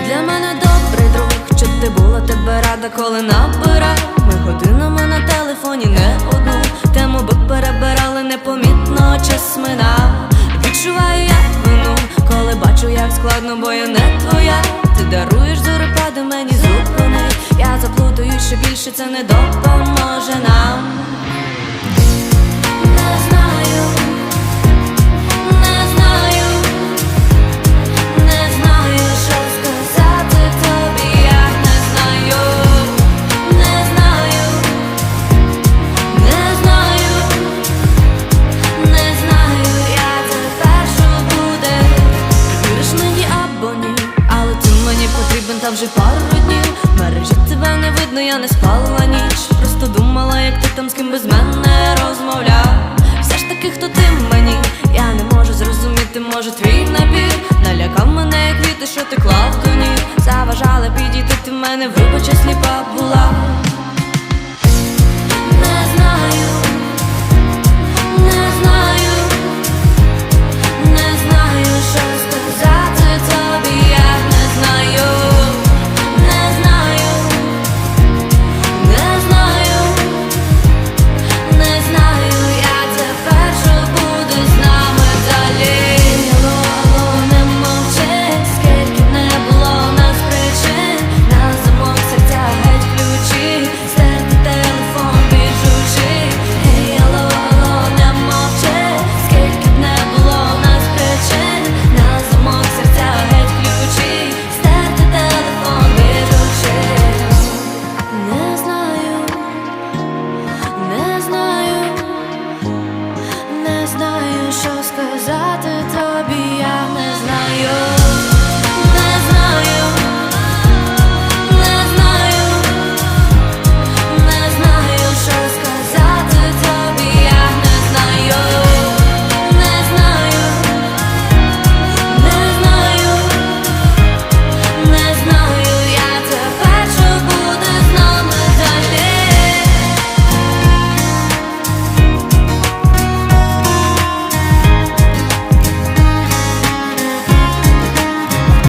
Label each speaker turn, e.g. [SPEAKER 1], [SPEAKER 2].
[SPEAKER 1] для мене добрий друг, що ти була тебе рада, коли набирав Ми годинами на телефоні не одну тему би перебирали непомітно час минав Відчуваю я вину, коли бачу, як складно, бо я не твоя. Ти даруєш зорепади мені зупини. Я заплутаю ще більше, це не допоможе нам. Мені потрібен вже пару днів. Мережі тебе не видно, я не спала ніч. Просто думала, як ти там з ким без мене розмовляв. Все ж таки, хто ти мені, я не можу зрозуміти, може твій набір. Налякав мене, як віти, що ти клав до ніг Заважала підійти, ти в мене вибача сліпа була сказати.